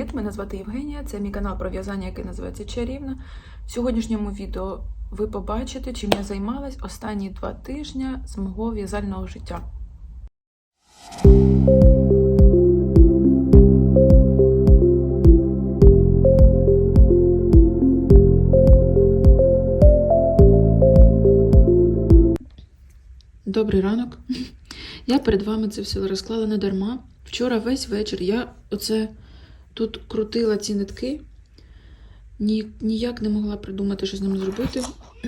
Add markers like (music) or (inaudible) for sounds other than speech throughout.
Привіт, мене звати Євгенія. Це мій канал про в'язання, який називається Чарівна. В сьогоднішньому відео ви побачите, чим я займалась останні два тижні з мого в'язального життя. Добрий ранок. Я перед вами це все розклала не дарма. Вчора весь вечір я оце тут крутила ці нитки, ні, ніяк не могла придумати, що з ними зробити.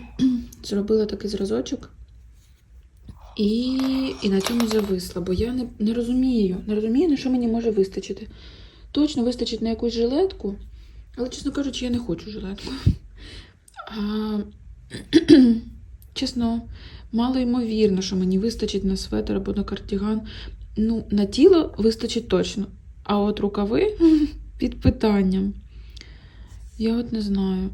(clears throat) Зробила такий зразочок. І, і на цьому зависла, бо я не, не розумію, не розумію, на що мені може вистачити. Точно вистачить на якусь жилетку, але, чесно кажучи, я не хочу жилетку. А, (clears throat) чесно, мало ймовірно, що мені вистачить на светр або на кардіган. Ну, на тіло вистачить точно. А от рукави (laughs) під питанням. Я от не знаю.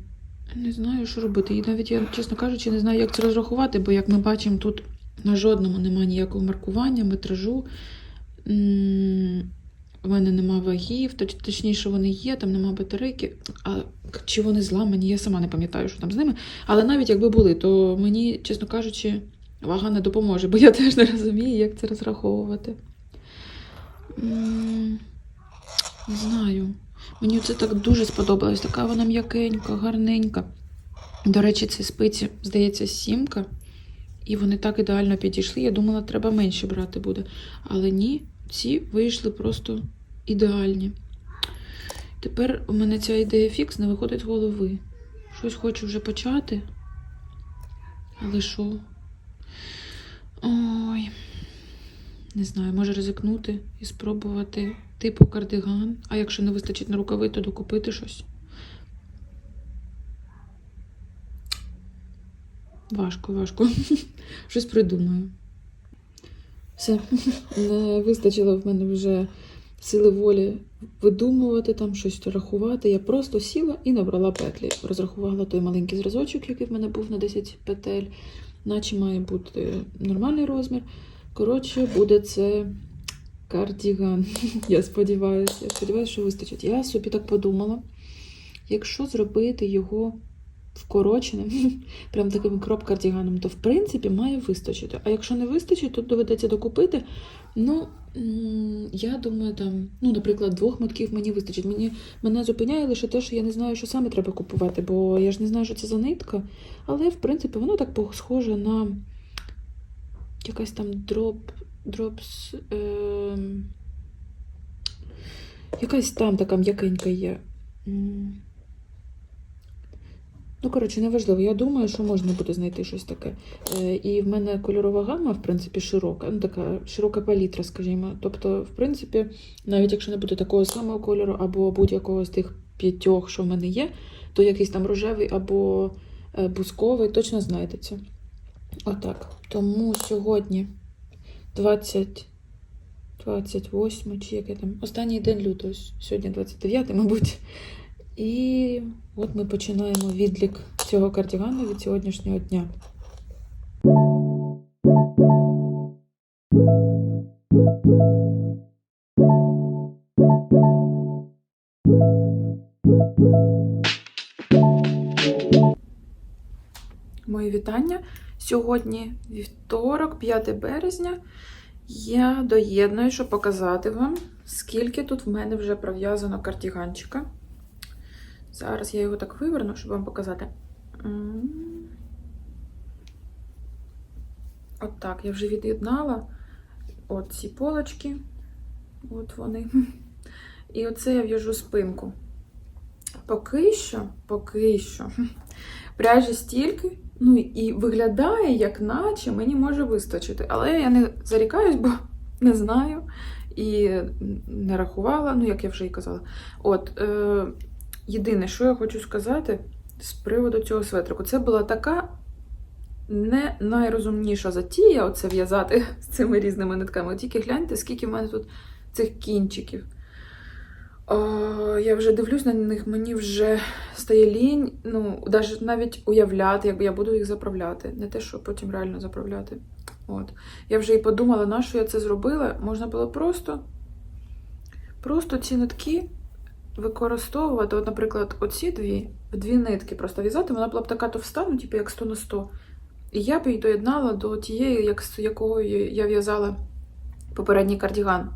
Не знаю, що робити. І навіть я, чесно кажучи, не знаю, як це розрахувати, бо, як ми бачимо, тут на жодному немає ніякого маркування, метражу. В мене нема вагів, точ- точніше, вони є, там нема батарейки. А чи вони зламані, я сама не пам'ятаю, що там з ними. Але навіть якби були, то мені, чесно кажучи, вага не допоможе, бо я (laughs) теж не розумію, як це розраховувати. Не знаю. Мені це так дуже сподобалось. Така вона м'якенька, гарненька. До речі, ці спиці, здається, сімка. І вони так ідеально підійшли. Я думала, треба менше брати буде. Але ні, ці вийшли просто ідеальні. Тепер у мене ця ідея фікс не виходить з голови. Щось хочу вже почати. Але що? Ой. Не знаю, може ризикнути і спробувати типу кардиган. А якщо не вистачить на рукави, то докупити щось. Важко, важко. (laughs) Щось придумаю. Все, (laughs) не вистачило в мене вже сили волі видумувати там щось рахувати. Я просто сіла і набрала петлі. Розрахувала той маленький зразочок, який в мене був на 10 петель, наче має бути нормальний розмір. Коротше, буде це кардіган. (laughs) Я сподіваюся. Я сподіваюся, що вистачить. Я собі так подумала, якщо зробити його вкороченим, (laughs) прям таким кроп-кардіганом, то в принципі має вистачити. А якщо не вистачить, то доведеться докупити. Ну, я думаю, там, ну, наприклад, двох мотків мені вистачить. Мені, мене зупиняє лише те, що я не знаю, що саме треба купувати, бо я ж не знаю, що це за нитка. Але, в принципі, воно так схоже на якась там дроп, дропс. Е, якась там така м'якенька є. Ну, коротше, неважливо. Я думаю, що можна буде знайти щось таке. Е, і в мене кольорова гама, в принципі, широка, ну така широка палітра, скажімо. Тобто, в принципі, навіть якщо не буде такого самого кольору, або будь-якого з тих п'ятьох, що в мене є, то якийсь там рожевий або е, бусковий точно знайдеться. Отак. Тому сьогодні 20. 28 чи яке там. Останній день лютого, сьогодні 29, мабуть. І от ми починаємо відлік цього кардігану від сьогоднішнього дня. Мої вітання. Сьогодні вівторок, 5 березня. Я доєдную, щоб показати вам, скільки тут в мене вже пров'язано кардіганчика. Зараз я його так виверну, щоб вам показати. От так, я вже від'єднала от ці полочки. От вони. І оце я в'яжу спинку. Поки що, поки що, пряжі стільки, ну і виглядає, як наче мені може вистачити. Але я не зарікаюсь, бо (laughs) не знаю. І не рахувала, ну, як я вже і казала. От, е, єдине, що я хочу сказати з приводу цього светрику, це була така не найрозумніша затія, оце в'язати (laughs) з цими різними нитками. От тільки гляньте, скільки в мене тут цих кінчиків. Я вже дивлюсь на них, мені вже стає лінь, ну, навіть, уявляти, як я буду їх заправляти. Не те, що потім реально заправляти. От. Я вже і подумала, на що я це зробила. Можна було просто, просто ці нитки використовувати, от, наприклад, оці дві, в дві нитки просто в'язати, вона була б така товста, ну, типу, як 100 на 100. І я б її доєднала до тієї, як, з якою я в'язала попередній кардіган.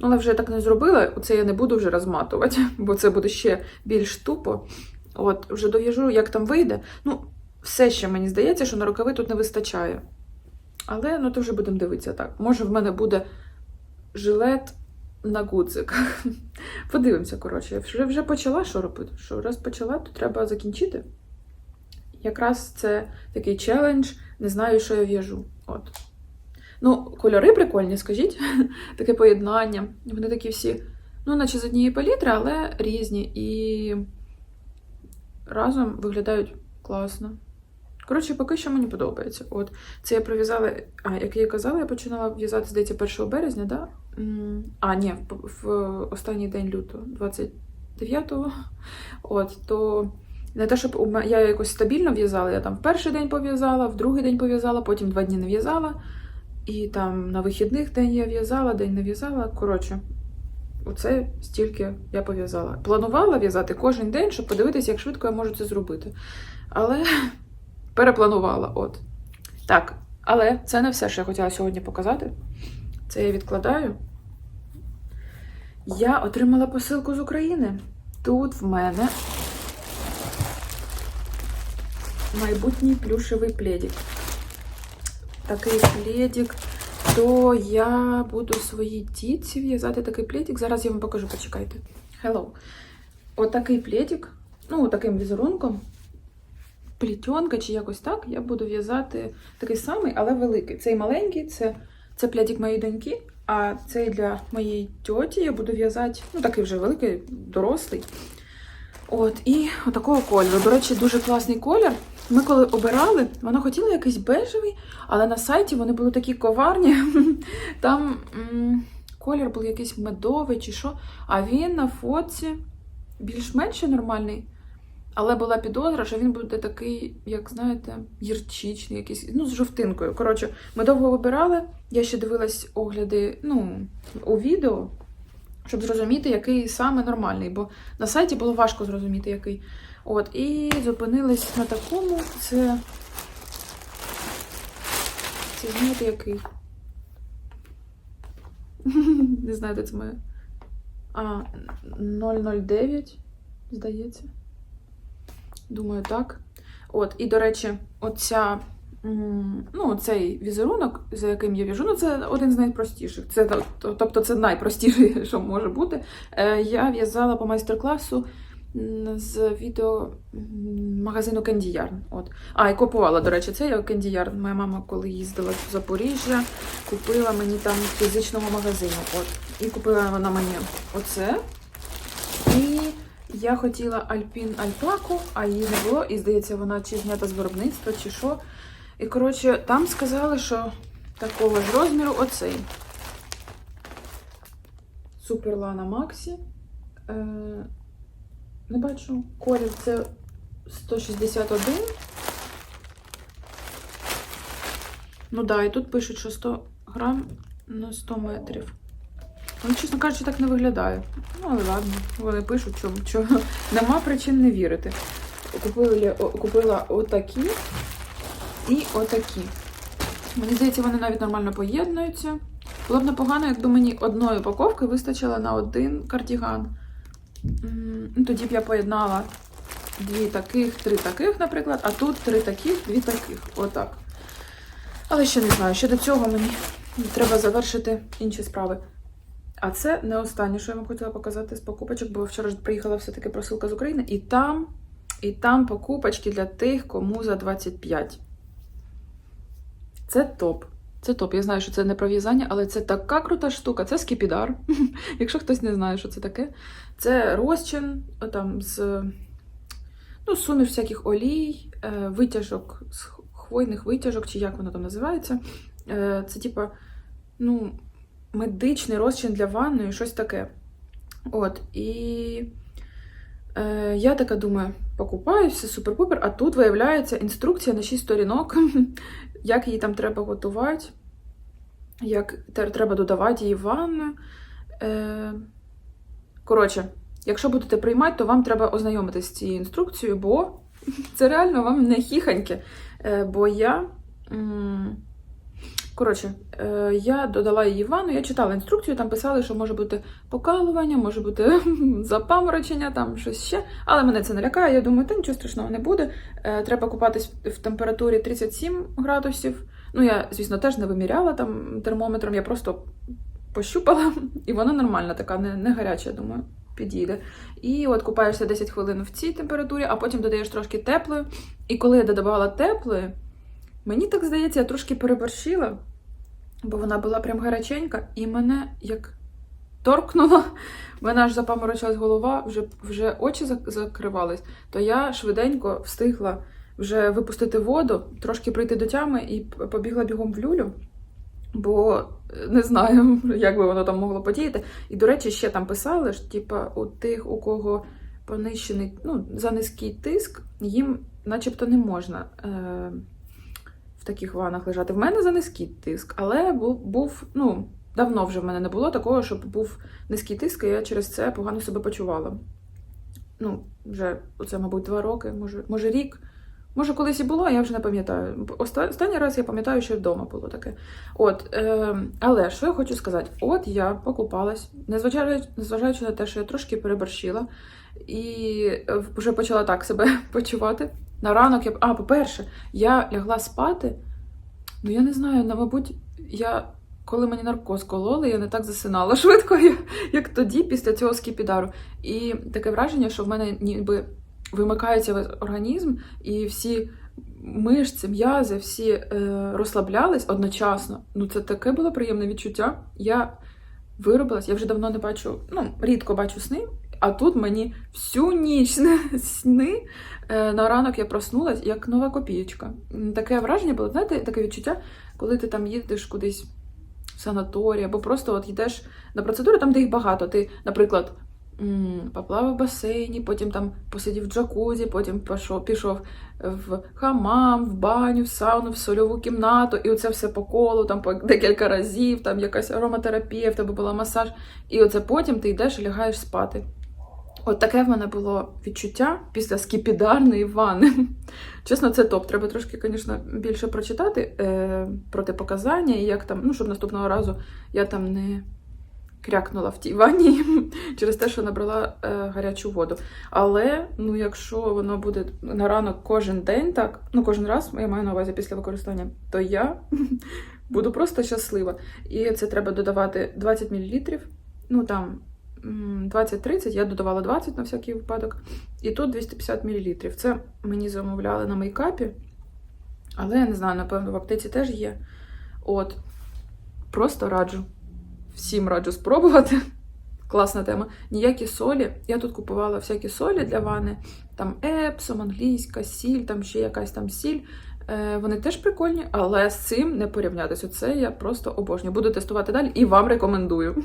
Ну, але вже так не зробила, оце я не буду вже розматувати, (laughs) бо це буде ще більш тупо. От, вже дов'яжу, як там вийде. Ну, все ще мені здається, що на рукави тут не вистачає. Але ну, то вже будемо дивитися так. Може, в мене буде жилет на гудзиках. (laughs) Подивимося, коротше. Я вже, вже почала що робити. Що раз почала, то треба закінчити. Якраз це такий челендж, не знаю, що я в'яжу. От. Ну, кольори прикольні, скажіть. (laughs) Таке поєднання. Вони такі всі, ну, наче з однієї палітри, але різні. І разом виглядають класно. Коротше, поки що мені подобається. От, це я пров'язала, а, як я казала, я починала в'язати, здається, 1 березня, да? А, ні, в, останній день лютого, 29-го. От, то не те, щоб я якось стабільно в'язала, я там в перший день пов'язала, в другий день пов'язала, потім два дні не в'язала. І там на вихідних день я в'язала, день не в'язала. Коротше, оце стільки я пов'язала. Планувала в'язати кожен день, щоб подивитися, як швидко я можу це зробити. Але (laughs) перепланувала. От. Так, але це не все, що я хотіла сьогодні показати. Це я відкладаю. Я отримала посилку з України. Тут в мене майбутній плюшевий пледик. Такий пледик, то я буду своїй тітці в'язати такий пледик. Зараз я вам покажу, почекайте. Hello. Отакий пледик, ну, таким візерунком. Плітьонка чи якось так, я буду в'язати такий самий, але великий. Цей маленький це, це пледик моєї доньки, а цей для моєї тьоті я буду в'язати, ну такий вже великий, дорослий. От, і отакого кольору. До речі, дуже класний колір. Ми коли обирали, вона хотіла якийсь бежевий, але на сайті вони були такі коварні. (laughs) Там колір був якийсь медовий чи що. А він на фоці більш-менш нормальний. Але була підозра, що він буде такий, як знаєте, гірчичний, якийсь, ну, з жовтинкою. Коротше, ми довго вибирали. Я ще дивилась огляди ну, у відео, щоб зрозуміти, який саме нормальний. Бо на сайті було важко зрозуміти, який. От, і зупинились на такому. Це. Це знаєте, який? (laughs) Не знаю, де це моє. А, 009, здається. Думаю, так. От, і, до речі, оця, ну, цей візерунок, за яким я в'яжу, ну, це один з найпростіших. Це, то- то- тобто, це найпростіше, (laughs) що може бути. Е, я в'язала по майстер-класу з відео магазину Candy Yarn. От. А, і купувала, до речі, це Candy Yarn. Моя мама, коли їздила в Запоріжжя, купила мені там в фізичному магазині. От. І купила вона мені оце. І я хотіла Альпін Альпаку, а її не було. І здається, вона чи знята з виробництва, чи що. І коротше, там сказали, що такого ж розміру оцей. Супер Лана Максі. Е, не бачу. Колір це 161. Ну да, і тут пишуть, що 100 грам на 100 метрів. Ну, чесно кажучи, так не виглядає. Ну, але ладно, вони пишуть, що, що (laughs) нема причин не вірити. Купила, купила отакі і отакі. Мені здається, вони навіть нормально поєднуються. Було б непогано, якби мені одної упаковки вистачило на один кардіган. Ну, Тоді б я поєднала дві таких, три таких, наприклад, а тут три таких, дві таких. Отак. Але ще не знаю, ще до цього мені треба завершити інші справи. А це не останнє, що я вам хотіла показати з покупочок, бо вчора ж приїхала все-таки просилка з України, і там, і там покупочки для тих, кому за 25. Це топ. Це топ. Я знаю, що це не про в'язання, але це така крута штука. Це скіпідар. (laughs) Якщо хтось не знає, що це таке. Це розчин там з ну, суміш всяких олій, е, витяжок з хвойних витяжок, чи як воно там називається. Е, Це типа, ну, медичний розчин для ванної, щось таке. От, і е, я така думаю, покупаю, все супер-пупер, а тут виявляється інструкція на 6 сторінок, (laughs) як її там треба готувати, як треба додавати її в ванну. Е, коротше, якщо будете приймати, то вам треба ознайомитися з цією інструкцією, бо це реально вам не хіханьки. Е, Бо я. Коротше, е, я додала її в ванну, я читала інструкцію, там писали, що може бути покалування, може бути (laughs) запаморочення, там щось ще. Але мене це не лякає. Я думаю, та нічого страшного не буде. Е, Треба купатись в температурі 37 градусів. Ну, я, звісно, теж не виміряла там термометром, я просто пощупала, (laughs) і вона нормальна, така, не, не гаряча, думаю, підійде. І от купаєшся 10 хвилин в цій температурі, а потім додаєш трошки теплої. І коли я додавала теплої, мені так здається, я трошки переборщила, бо вона була прям гаряченька, і мене як торкнула, в мене аж запаморочилась голова, вже, вже очі закривались, то я швиденько встигла вже випустити воду, трошки прийти до тями і побігла бігом в люлю. Бо е, не знаю, (laughs) як би воно там могло подіяти. І, до речі, ще там писали, що типа у тих, у кого понищений, ну, за низький тиск, їм начебто не можна е, таких ванах лежати. В мене за низький тиск, але був, був, ну, давно вже в мене не було такого, щоб був низький тиск, і я через це погано себе почувала. Ну, вже оце, мабуть, два роки, може, може рік. Може, колись і було, я вже не пам'ятаю. Останній раз я пам'ятаю, що вдома було таке. От, е, але що я хочу сказати? От я покупалась, незважаючи, незважаючи на те, що я трошки переборщила, і е, вже почала так себе (laughs) почувати. На ранок я. А, по-перше, я лягла спати. Ну, я не знаю, на, мабуть, я. Коли мені наркоз кололи, я не так засинала (laughs) швидко, як, як тоді, після цього скіпідару. І таке враження, що в мене ніби вимикається організм, і всі мишці, м'язи, всі е, розслаблялись одночасно. Ну, це таке було приємне відчуття. Я виробилась, я вже давно не бачу, ну, рідко бачу сни, а тут мені всю ніч сни. Е, на ранок я проснулась як нова копієчка. Таке враження було, знаєте, таке відчуття, коли ти там їдеш кудись в санаторій, або просто от йдеш на процедури, там, де їх багато. Ти, наприклад, поплавав в басейні, потім там посидів в джакузі, потім пішов, пішов в хамам, в баню, в сауну, в сольову кімнату, і оце все по колу, там по декілька разів, там якась ароматерапія, в тебе була масаж, і оце потім ти йдеш і лягаєш спати. От таке в мене було відчуття після скіпідарної ванни. Чесно, це топ. Треба трошки, звісно, більше прочитати е, протипоказання, і як там, ну, щоб наступного разу я там не крякнула в тій ванні (laughs) через те, що набрала е, гарячу воду. Але ну, якщо воно буде на ранок кожен день, так, ну кожен раз, я маю на увазі після використання, то я (laughs) буду просто щаслива. І це треба додавати 20 мл. Ну там 20-30, я додавала 20 на всякий випадок. І тут 250 мл. Це мені замовляли на мейкапі. Але я не знаю, напевно, в аптеці теж є. От. Просто раджу. Всім раджу спробувати. (laughs) Класна тема. Ніякі солі. Я тут купувала всякі солі для ванни. Там епсом, англійська, сіль, там ще якась там сіль. Е, вони теж прикольні, але з цим не порівнятися. Оце я просто обожнюю. Буду тестувати далі і вам рекомендую.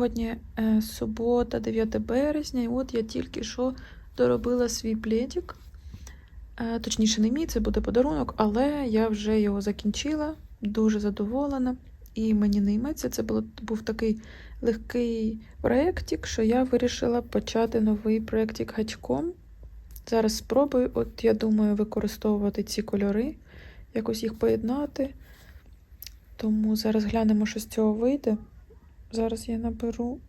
Сьогодні е, субота, 9 березня, і от я тільки що доробила свій пледик. Е, точніше, не мій, це буде подарунок, але я вже його закінчила, дуже задоволена. І мені не йметься, це було, був такий легкий проєктик, що я вирішила почати новий проєктик гачком. Зараз спробую, от я думаю, використовувати ці кольори, якось їх поєднати. Тому зараз глянемо, що з цього вийде. Зараз я наберу,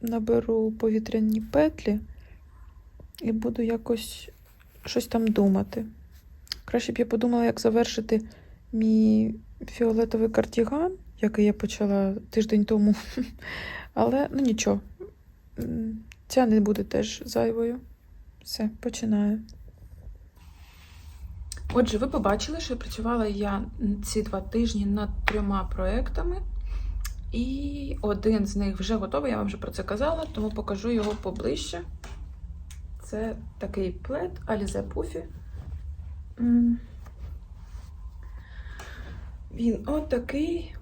наберу повітряні петлі і буду якось щось там думати. Краще б я подумала, як завершити мій фіолетовий кардіган, який я почала тиждень тому. (laughs) Але ну нічого, ця не буде теж зайвою. Все, починаю. Отже, ви побачили, що працювала я ці два тижні над трьома проектами. І один з них вже готовий, я вам вже про це казала, тому покажу його поближче. Це такий плед Alize Puffy. Він отакий.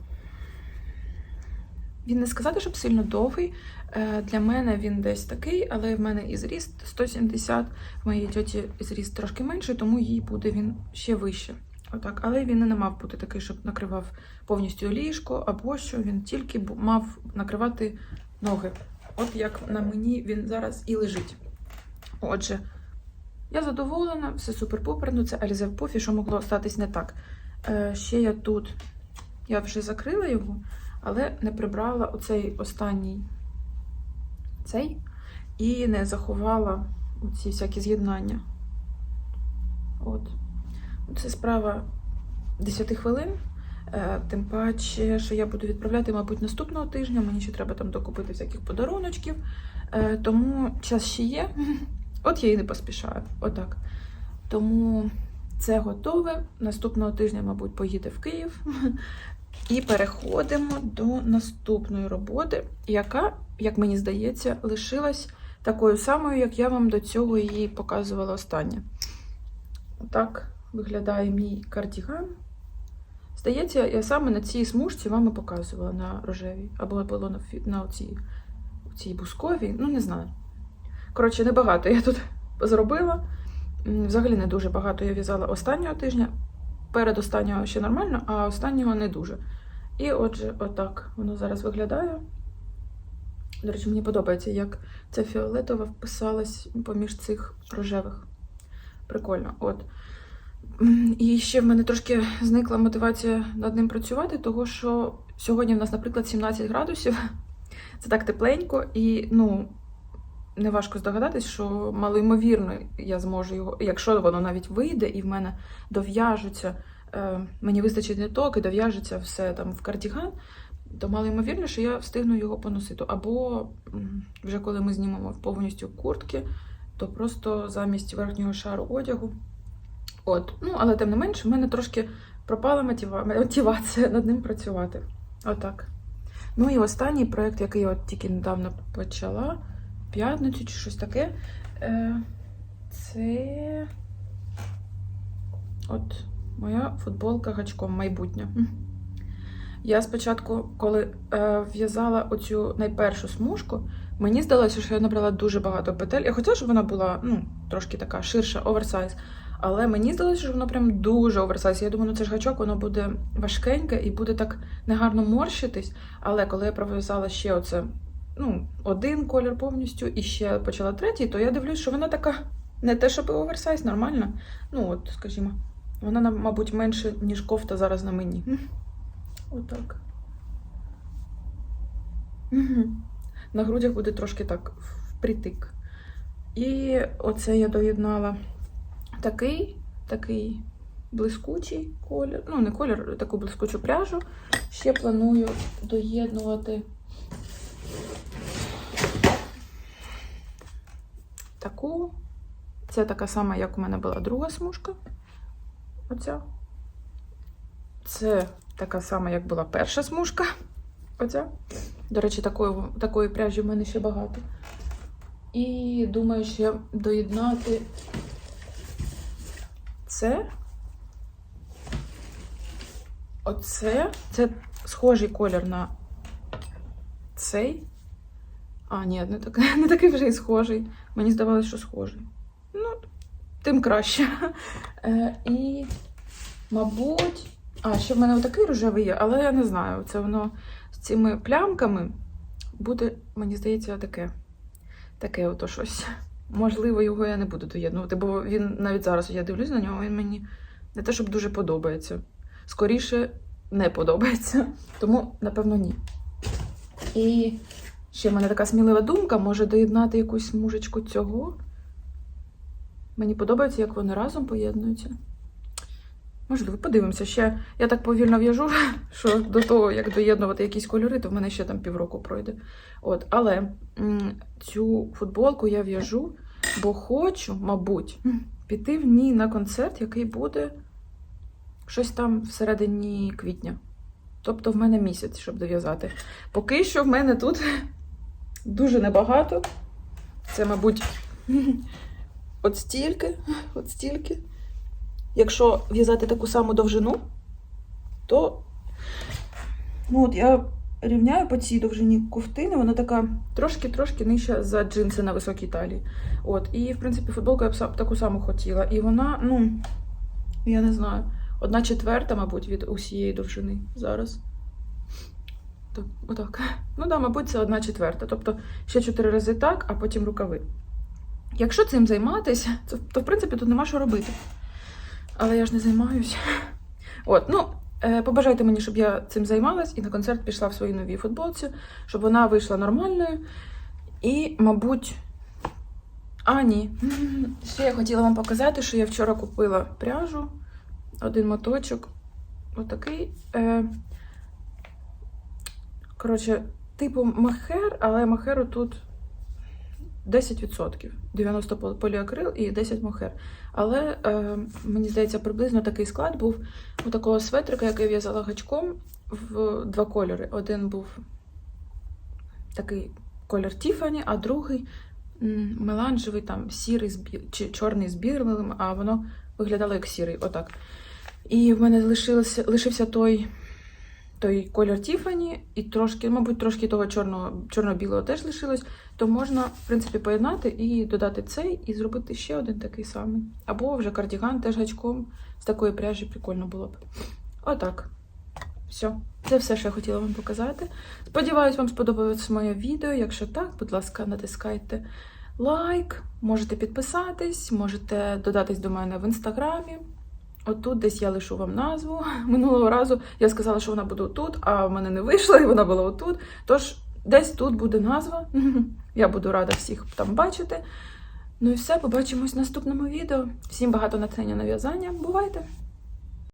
Він не сказати, щоб сильно довгий. Е, Для мене він десь такий, але в мене і зріст 170, в моїй тьоті зріст трошки менший, тому їй буде він ще вище. Отак. Але він не мав бути такий, щоб накривав повністю ліжко, або що він тільки мав накривати ноги. От як на мені він зараз і лежить. Отже, я задоволена, все супер-пупер. Ну, це Alize Puffy, що могло статись не так. Е, ще я тут, я вже закрила його, але не прибрала оцей останній цей і не заховала ці всякі з'єднання. От. Це справа 10 хвилин. Е, Тим паче, що я буду відправляти, мабуть, наступного тижня. Мені ще треба там докупити всяких подаруночків. Е, Тому час ще є. От я і не поспішаю. Отак. Тому це готове. Наступного тижня, мабуть, поїде в Київ. І переходимо до наступної роботи, яка, як мені здається, лишилась такою самою, як я вам до цього її показувала останнє. Отак виглядає мій кардіган. Здається, я саме на цій смужці вам і показувала на рожевій, або було на, на оцій, цій бусковій, ну не знаю. Коротше, небагато я тут (laughs) зробила. Взагалі не дуже багато я в'язала останнього тижня. Перед останнього ще нормально, а останнього не дуже. І отже, отак воно зараз виглядає. До речі, мені подобається, як ця фіолетова вписалась поміж цих рожевих. Прикольно. От. І ще в мене трошки зникла мотивація над ним працювати, того що сьогодні в нас, наприклад, 17 градусів. (laughs) Це так тепленько, і ну, неважко здогадатись, що малоймовірно я зможу його, якщо воно навіть вийде і в мене дов'яжуться, е, мені вистачить ниток і дов'яжеться все там в кардіган, то малоймовірно, що я встигну його поносити. Або вже коли ми знімемо повністю куртки, то просто замість верхнього шару одягу. От, ну, але тим не менше, в мене трошки пропала мотива- мотивація над ним працювати. Отак. Ну і останній проєкт, який я от тільки недавно почала, п'ятницю чи щось таке. Е, це от моя футболка гачком майбутнє. Я спочатку, коли е, в'язала оцю найпершу смужку, мені здалося, що я набрала дуже багато петель. Я хотіла, щоб вона була ну, трошки така ширша, оверсайз. Але мені здалося, що воно прям дуже оверсайз. Я думаю, ну це ж гачок, воно буде важкеньке і буде так негарно морщитись. Але коли я пров'язала ще оце, ну, один колір повністю і ще почала третій, то я дивлюсь, що вона така не те, щоб оверсайз, нормальна. Ну, от, скажімо, вона, мабуть, менше, ніж кофта зараз на мені. Отак. На грудях буде трошки так впритик. І оце я доєднала такий, такий блискучий колір. Ну, не колір, таку блискучу пряжу. Ще планую доєднувати таку. Це така сама, як у мене була друга смужка. Оця. Це така сама, як була перша смужка. Оця. До речі, такої, такої пряжі в мене ще багато. І думаю, ще доєднати це. Оце. Це схожий колір на цей. А, ні, не такий, (laughs) не такий вже і схожий. Мені здавалося, що схожий. Ну, тим краще. (laughs) Е, і, мабуть. А, ще в мене отакий рожевий є, але я не знаю. Це воно з цими плямками буде, мені здається, таке. Таке ото щось. Можливо, його я не буду доєднувати, бо він навіть зараз я дивлюсь на нього, він мені не те, щоб дуже подобається. Скоріше не подобається. Тому, напевно, ні. І ще в мене така смілива думка, може доєднати якусь смужечку цього. Мені подобається, як вони разом поєднуються. Можливо, подивимося. Ще я так повільно в'яжу, (laughs) що до того, як доєднувати якісь кольори, то в мене ще там півроку пройде. От, але цю футболку я в'яжу, бо хочу, мабуть, піти в ній на концерт, який буде щось там всередині квітня. Тобто в мене місяць, щоб дов'язати. Поки що в мене тут (laughs) дуже небагато. Це, мабуть, (laughs) от стільки, от стільки. Якщо в'язати таку саму довжину, то ну от я рівняю по цій довжині ковтини, вона така трошки-трошки нижча за джинси на високій талії. От, і в принципі футболку я б таку саму хотіла. І вона, ну, я не знаю, одна четверта, мабуть, від усієї довжини зараз. Так, отак. Ну да, мабуть, це одна четверта. Тобто ще чотири рази так, а потім рукави. Якщо цим займатися, то, то в принципі тут нема що робити. Але я ж не займаюся. От, ну, е, побажайте мені, щоб я цим займалась і на концерт пішла в своїй новій футболці, щоб вона вийшла нормальною. І, мабуть. А, ні. Ще я хотіла вам показати, що я вчора купила пряжу, один моточок. Отакий. Е, коротше, типу махер, але махеру тут 10%. 90 пол- поліакрил і 10 мохер. Але е, мені здається, приблизно такий склад був у такого светрика, який в'язала гачком в два кольори. Один був такий колір Тіфані, а другий меланжевий, там сірий з бі- чи чорний з білим, а воно виглядало як сірий. Отак. І в мене лишилося, лишився той, той колір Тіфані, і трошки, мабуть, трошки того чорного, чорно-білого теж лишилось то можна, в принципі, поєднати і додати цей, і зробити ще один такий самий. Або вже кардіган теж гачком з такої пряжі прикольно було б. Отак. Все. Це все, що я хотіла вам показати. Сподіваюсь, вам сподобалось моє відео. Якщо так, будь ласка, натискайте лайк, можете підписатись, можете додатись до мене в інстаграмі. Отут десь я лишу вам назву. (laughs) Минулого разу я сказала, що вона буде отут, а в мене не вийшла, і вона була отут. Тож десь тут буде назва. (laughs) Я буду рада всіх там бачити. Ну і все, побачимось в наступному відео. Всім багато натхнення на в'язання. Бувайте!